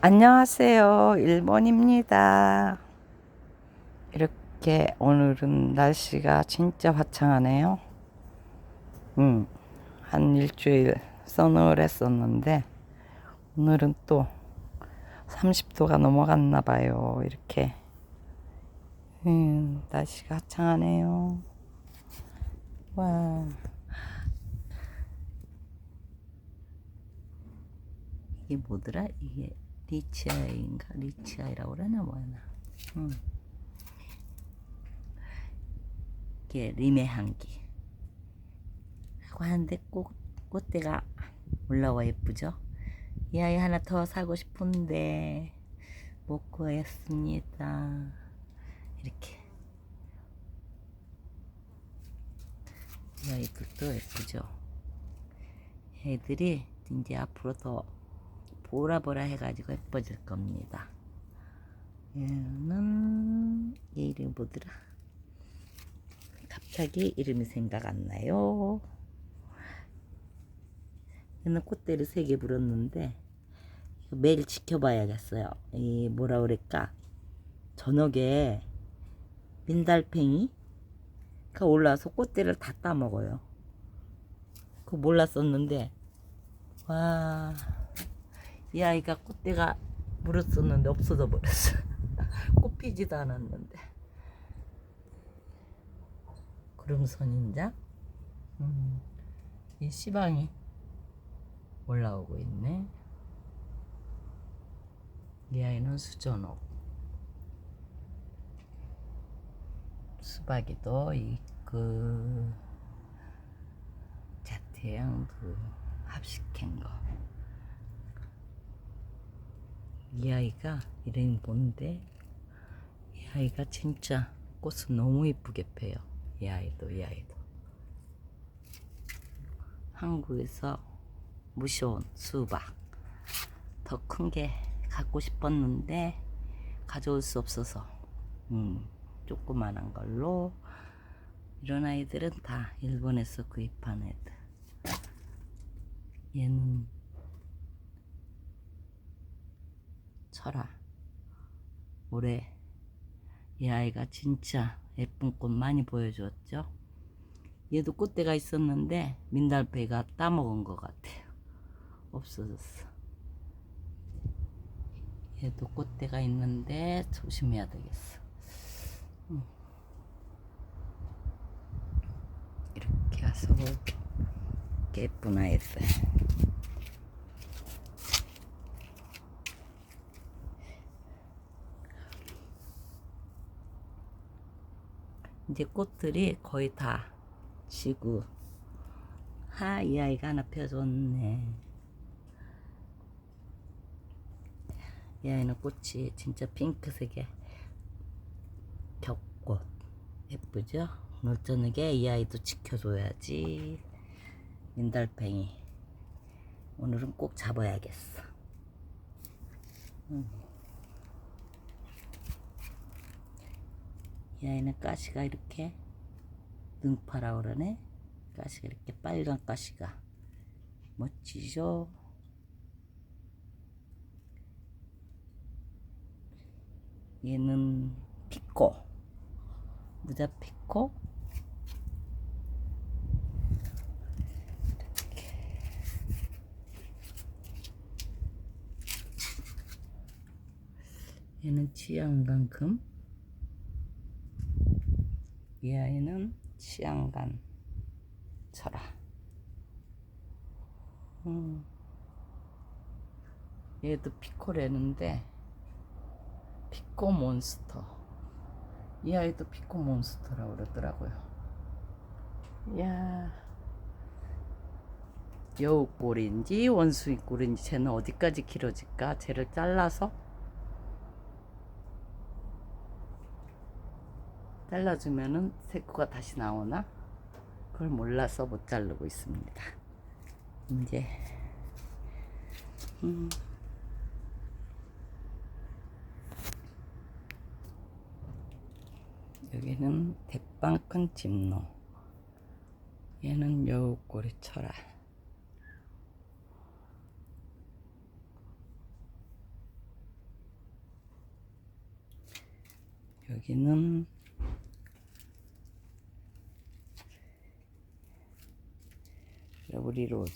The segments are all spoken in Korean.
안녕하세요. 일본입니다. 이렇게 오늘은 날씨가 진짜 화창하네요. 음, 한 일주일 서늘했었는데 오늘은 또 30도가 넘어갔나 봐요. 이렇게. 음, 날씨가 화창하네요. 와. 이게 뭐더라? 이게 리치아이인가? 리치아이라고 그러나 뭐나. 음. 이게 림의 향기. 하고 하는데 꽃, 꽃대가 올라와 예쁘죠? 이 아이 하나 더 사고 싶은데 못 구했습니다. 이렇게. 이 아이들도 예쁘죠? 이 아이들이 이제 앞으로 더 보라보라 해가지고 예뻐질 겁니다. 얘는 얘 이름이 뭐더라? 갑자기 이름이 생각 안 나요. 얘는 꽃대를 세 개 불었는데 매일 지켜봐야겠어요. 이 뭐라 그럴까? 저녁에 민달팽이가 올라와서 꽃대를 다 따먹어요. 그거 몰랐었는데 와. 이 아이가 꽃대가 물었었는데 없어져 버렸어. 꽃 피지도 않았는데. 구름선인자? 음, 이 시방이 올라오고 있네. 이 아이는 수전옥. 수박이도 있고, 자태양도 합식한 거. 이 아이가 이름이 뭔데? 이 아이가 진짜 꽃을 너무 이쁘게 펴요. 이 아이도 이 아이도. 한국에서 무시온 수박 더 큰 게 갖고 싶었는데 가져올 수 없어서 음, 조그만한 걸로 이런 아이들은 다 일본에서 구입한 애들. 얘는 철아 올해 이 아이가 진짜 예쁜 꽃 많이 보여줬죠? 얘도 꽃대가 있었는데 민달팽이가 따먹은 것 같아요. 없어졌어. 얘도 꽃대가 있는데 조심해야 되겠어. 음. 이렇게 해서 예쁜 아이들 이제 꽃들이 거의 다 지고. 하 이 아이가 하나 펴줬네. 이 아이는 꽃이 진짜 핑크색의 겹꽃 예쁘죠? 오늘 저녁에 이 아이도 지켜줘야지. 민달팽이. 오늘은 꼭 잡아야겠어. 음. 이 아이는 가시가 이렇게 능파라 그러네. 가시가 이렇게 빨간 가시가 멋지죠? 얘는 피코 무자 피코 얘는 치양강금 이 아이는 치안간 철아. 음. 얘도 피코래는데 피코 몬스터. 이 아이도 피코 몬스터라고 그러더라고요. 이야. 여우꼴인지 원숭이꼴인지 쟤는 어디까지 길어질까? 쟤를 잘라서 잘라주면은 새코가 다시 나오나? 그걸 몰라서 못 자르고 있습니다. 이제 음. 여기는 대빵 큰 집농 얘는 여우꼬리 쳐라 여기는 러브리 로즈.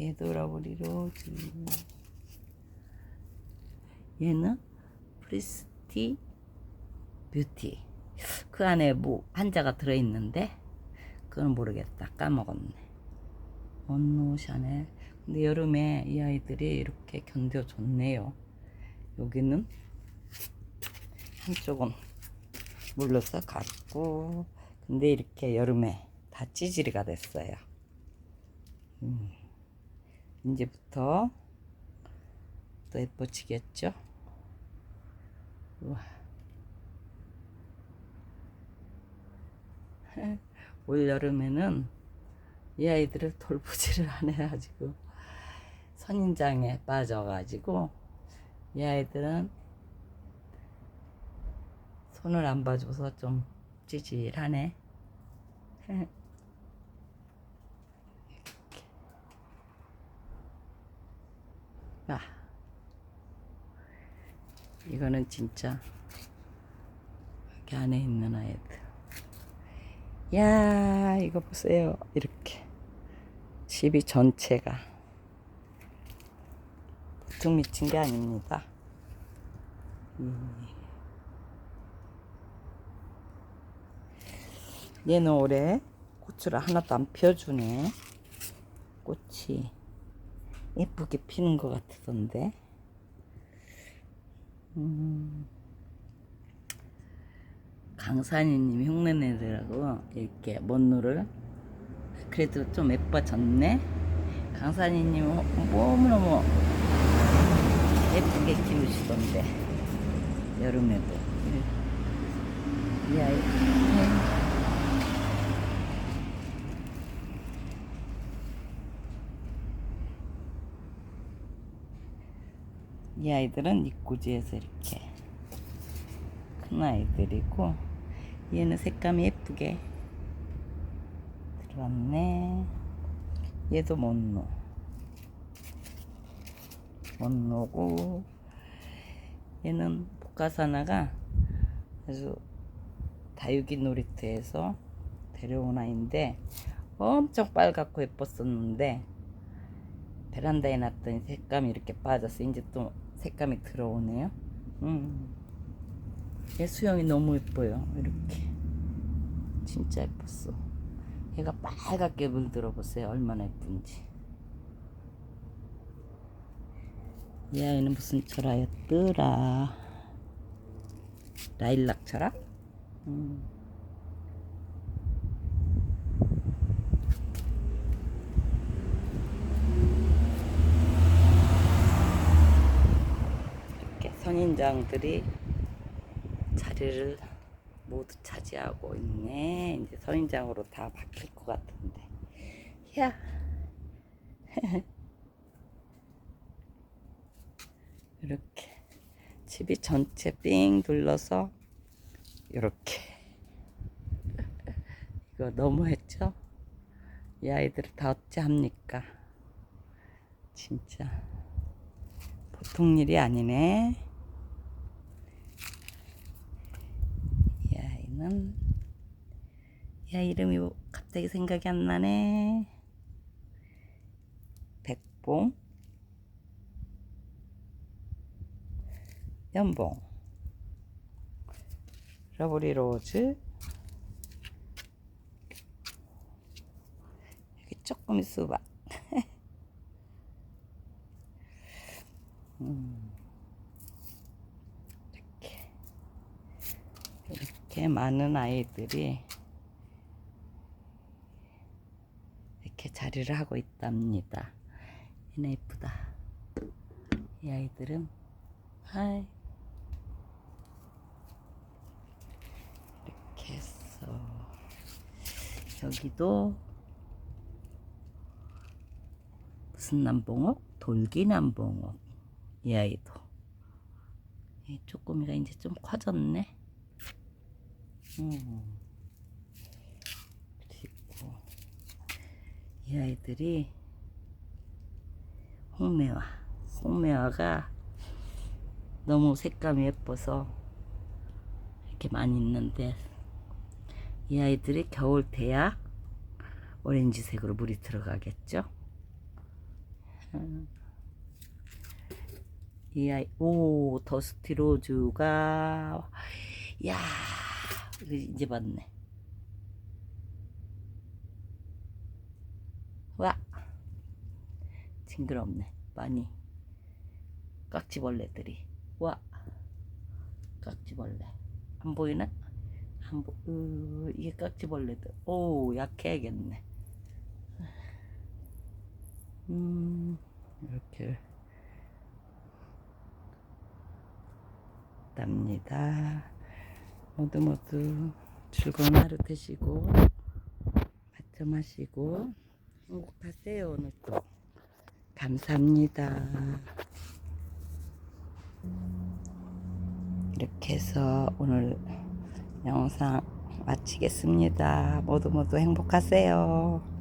얘도 러브리 로즈. 얘는 프리스티 뷰티. 그 안에 뭐 한자가 들어있는데? 그건 모르겠다. 까먹었네. 원노 샤넬 근데 여름에 이 아이들이 이렇게 견뎌줬네요. 여기는 한쪽은 물로 써 갔고 근데 이렇게 여름에 다 찌질이가 됐어요. 음, 이제부터 또 예뻐지겠죠? 우와. 올 여름에는 이 아이들을 돌보지를 안 해가지고 선인장에 빠져가지고 이 아이들은 손을 안 봐줘서 좀 찌질하네. 아, 이거는 진짜 여기 안에 있는 아이들. 야, 이거 보세요. 이렇게. 집이 전체가. 보통 미친 게 아닙니다. 음. 얘는 올해 꽃을 하나도 안 펴주네. 꽃이 예쁘게 피는 것 같던데. 음. 강산이님 흉내내더라고 이렇게 먼노를 그래도 좀 예뻐졌네 강산이님 너무너무 예쁘게 키우시던데 여름에도 이 아이 이 아이들은 입구지에서 이렇게 큰 아이들이고 얘는 색감이 예쁘게 들어왔네. 얘도 못노. 못노고 얘는 복가사나가 아주 다육이 놀이터에서 데려온 아이인데 엄청 빨갛고 예뻤었는데 베란다에 놨더니 색감이 이렇게 빠져서 이제 또 색감이 들어오네요 음. 얘 수영이 너무 예뻐요. 이렇게. 진짜 예뻤어. 얘가 빨갛게 물들어 보세요. 얼마나 예쁜지. 이 아이는 무슨 철화였더라. 라일락 철화? 음. 선인장들이 자리를 모두 차지하고 있네. 이제 선인장으로 다 바뀔 것 같은데. 야. 이렇게 집이 전체 삥 둘러서 이렇게 이거 너무했죠? 이 아이들을 다 어찌 합니까? 진짜 보통 일이 아니네. 이 아이는 야 이름이 뭐 갑자기 생각이 안 나네. 백봉, 연봉, 러브리 로즈. 여기 조금 수박. 음. 이렇게. 이렇게 많은 아이들이 이렇게 자리를 하고 있답니다. 얘네 이쁘다. 이 아이들은 하이 이렇게 해서 여기도 무슨 남봉옥? 돌기 남봉옥. 이 아이도 이 쪼꼬미가 이제 좀 커졌네. 음. 그리고 이 아이들이 홍매화. 홍매화가 너무 색감이 예뻐서 이렇게 많이 있는데 이 아이들이 겨울 돼야 오렌지색으로 물이 들어가겠죠. 음. 이 아이 오 더스티 로즈가 야 이거 이제 봤네. 와 징그럽네 많이. 깍지벌레들이. 와 깍지벌레. 안 보이나? 안 보, 으, 이게 깍지벌레들. 오 약해야겠네. 음 이렇게. 답니다 모두 모두 즐거운 하루 되시고 맛점하시고. 행복하세요 오늘 도 감사합니다. 이렇게 해서 오늘 영상 마치겠습니다. 모두 모두 행복하세요